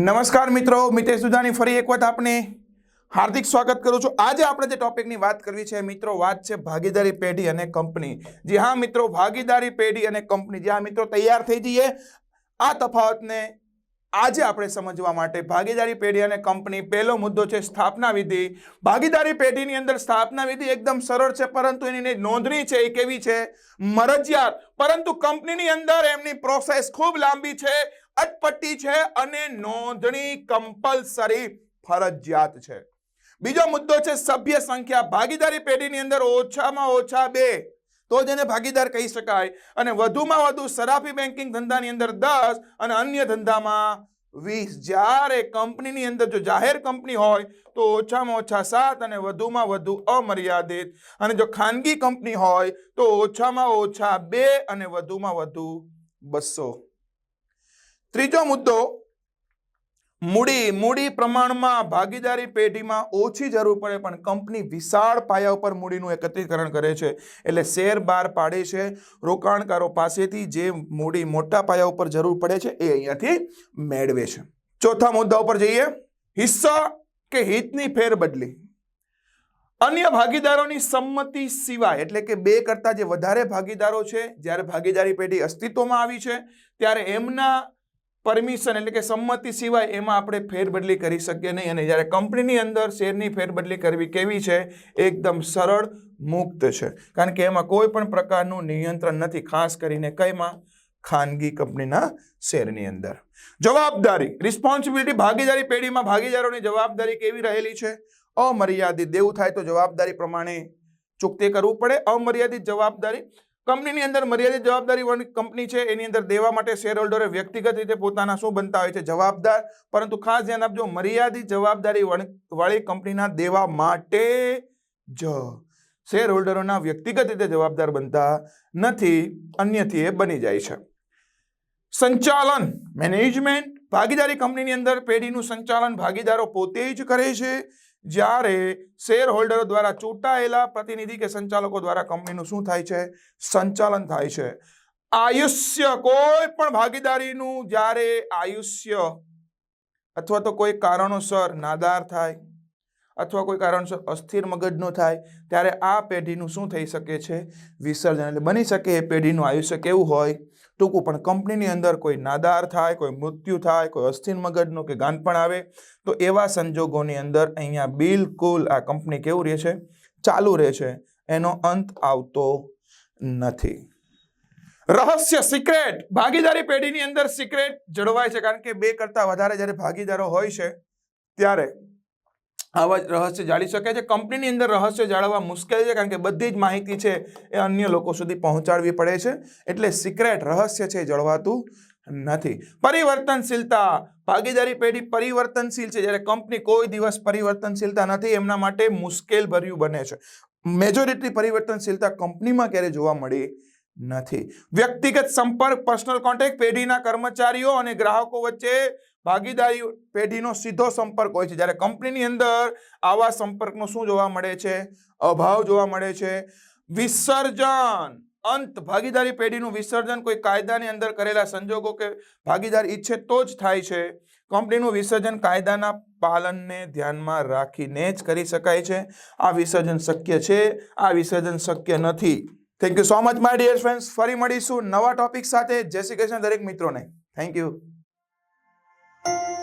નમસ્કાર મિત્રો, મિતેશ સુધાની ફરી એક વખત આપને હાર્દિક સ્વાગત કરું છું. આજે આપણે જે ટોપિકની વાત કરવી છે મિત્રો વાત છે ભાગીદારી પેઢી અને કંપની જી હા મિત્રો, ભાગીદારી પેઢી અને કંપની જે હા મિત્રો, તૈયાર થઈ જઈએ. આ તફાવતને આજે આપણે સમજવા માટે ભાગીદારી પેઢી અને કંપની પહેલો મુદ્દો છે સ્થાપના વિધિ. ભાગીદારી પેઢીની અંદર સ્થાપના વિધિ એકદમ સરળ છે, પરંતુ એની નોંધણી છે એ કેવી છે? મરજિયાત. પરંતુ કંપનીની અંદર એમની પ્રોસેસ ખૂબ લાંબી છે. અટપટી છે અને નોંધણી કમ્પલસરી ફરજિયાત છે. બીજો મુદ્દો છે સભ્ય સંખ્યા. ભાગીદારી પેઢીની અંદર ઓછામાં ઓછા બે. તો જ એને ભાગીદાર કહી શકાય. અને વધુમાં વધુ સરાફી બેન્કિંગ ધંધાની અંદર દસ અને અન્ય ધંધામાં વીસ. જ્યારે કંપનીની અંદર જો જાહેર કંપની હોય, તો ઓછામાં ઓછા સાત અને વધુમાં વધુ અમર્યાદિત. અને જો ખાનગી કંપની હોય, તો ઓછામાં ઓછા બે અને વધુમાં વધુ બસો. ત્રીજો મુદ્દો, મૂડી મૂડી પ્રમાણમાં ભાગીદારી પેઢીમાં ઓછી જરૂર પડે પણ કંપની વિશાળ પાયા ઉપર મૂડીનું એકત્રીકરણ કરે છે. એટલે શેર બહાર પાડે છે. રોકાણકારો પાસેથી જે મૂડી મોટા પાયા ઉપર જરૂર પડે છે એ અહીંયાથી મેળવે છે. ચોથા મુદ્દા ઉપર જઈએ. હિસ્સા કે હિતની ફેરબદલી? અન્ય ભાગીદારોની સંમતિ સિવાય, એટલે કે બે કરતાં જે વધારે ભાગીદારો છે, જ્યારે ભાગીદારી પેઢી અસ્તિત્વમાં આવી છે, ત્યારે એમના પરમિશન એટલે કે સંમતિ સિવાય એમાં આપણે ફેરબદલી કરી શકીએ નહીં. અને જ્યારે કંપનીની અંદર શેરની ફેરબદલી કરવી કેવી છે? એકદમ સરળ, મુક્ત છે. કારણ કે એમાં કોઈ પણ પ્રકારનું નિયંત્રણ નથી, ખાસ કરીને કઈમાં? ખાનગી કંપનીના શેરની અંદર. જવાબદારી રિસ્પોન્સિબિલિટી ભાગીદારી પેઢીમાં ભાગીદારોની જવાબદારી કેવી રહેલી છે? અમર્યાદિત, દેવું થાય તો જવાબદારી પ્રમાણે ચૂકતે કરવું પડે. અમર્યાદિત જવાબદારી કંપનીની અંદર મર્યાદિત જવાબદારી કંપની છે. એની અંદર દેવા માટે શેર હોલ્ડરે વ્યક્તિગત રીતે પોતાના શું બનતા હોય છે? જવાબદાર. પરંતુ ખાસ ધ્યાન આપજો, મર્યાદિત જવાબદારી વાળી કંપનીના દેવા માટે જ શેર હોલ્ડરોના વ્યક્તિગત રીતે જવાબદાર બનતા નથી. અન્યથી એ બની જાય છે. સંચાલન મેનેજમેન્ટ ભાગીદારી કંપનીની અંદર પેઢીનું સંચાલન ભાગીદારો પોતે જ કરે છે. જ્યારે શેર હોલ્ડરો દ્વારા ચૂંટાયેલા પ્રતિનિધિ કે સંચાલકો દ્વારા કંપનીનું શું થાય છે? સંચાલન થાય છે. આયુષ્ય કોઈ પણ ભાગીદારીનું જ્યારે આયુષ્ય અથવા તો કોઈ કારણોસર નાદાર થાય અથવા કોઈ કારણસર અસ્થિર મગજનો થાય, ત્યારે આ પેઢીનું શું થઈ શકે છે? વિસર્જન. એટલે બની શકે એ પેઢીનું આયુષ્ય કેવું હોય? ટૂંકું, પણ કંપનીની અંદર કોઈ નાદાર થાય, કોઈ મૃત્યુ થાય, કોઈ અસ્થિર મગજનું કે ગાનપણ આવે, તો એવા સંજોગોની અંદર અહીંયા બિલકુલ આ કંપની કેવું રહે છે? ચાલુ રહે છે. એનો અંત આવતો નથી. રહસ્ય સિક્રેટ. ભાગીદારી પેઢીની અંદર સિક્રેટ જળવાય છે, કારણ કે બે કરતાં વધારે જ્યારે ભાગીદારો હોય છે, ત્યારે આવા જ રહસ્ય જાળી શકે છે. કંપનીની અંદર રહસ્ય જાળવવા મુશ્કેલ છે કારણ કે બધી જ માહિતી છે એ અન્ય લોકો સુધી પહોંચાડવી પડે છે. એટલે સિક્રેટ રહસ્ય છે જળવાતું નથી. પરિવર્તનશીલતા. ભાગીદારી પેઢી પરિવર્તનશીલ છે. જ્યારે કંપની કોઈ દિવસ પરિવર્તનશીલતા નથી, એમના માટે મુશ્કેલ ભર્યું બને છે. મેજોરિટી પરિવર્તનશીલતા કંપનીમાં ક્યારે જોવા મળી નથી. વ્યક્તિગત સંપર્ક પર્સનલ કોન્ટેક્ટ પેઢીના કર્મચારીઓ અને ગ્રાહકો વચ્ચે ભાગીદારી પેઢીનો સીધો સંપર્ક હોય છે. જ્યારે કંપનીની અંદર આવા સંપર્કનો શું જોવા મળે છે? અભાવ જોવા મળે છે. વિસર્જન. અંત. ભાગીદારી પેઢીનું વિસર્જન કોઈ કાયદાની અંદર કરેલા સંજોગો કે ભાગીદાર ઈચ્છે તો જ થાય છે. કંપનીનું વિસર્જન કાયદાના પાલનને ધ્યાનમાં રાખીને જ કરી શકાય છે. આ વિસર્જન શક્ય છે? આ વિસર્જન શક્ય નથી. Thank you so much my dear friends ફરી મળીશું નવા ટોપિક સાથે. જય શ્રી કૃષ્ણ દરેક મિત્રોને. Thank you Thank you.